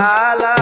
জালা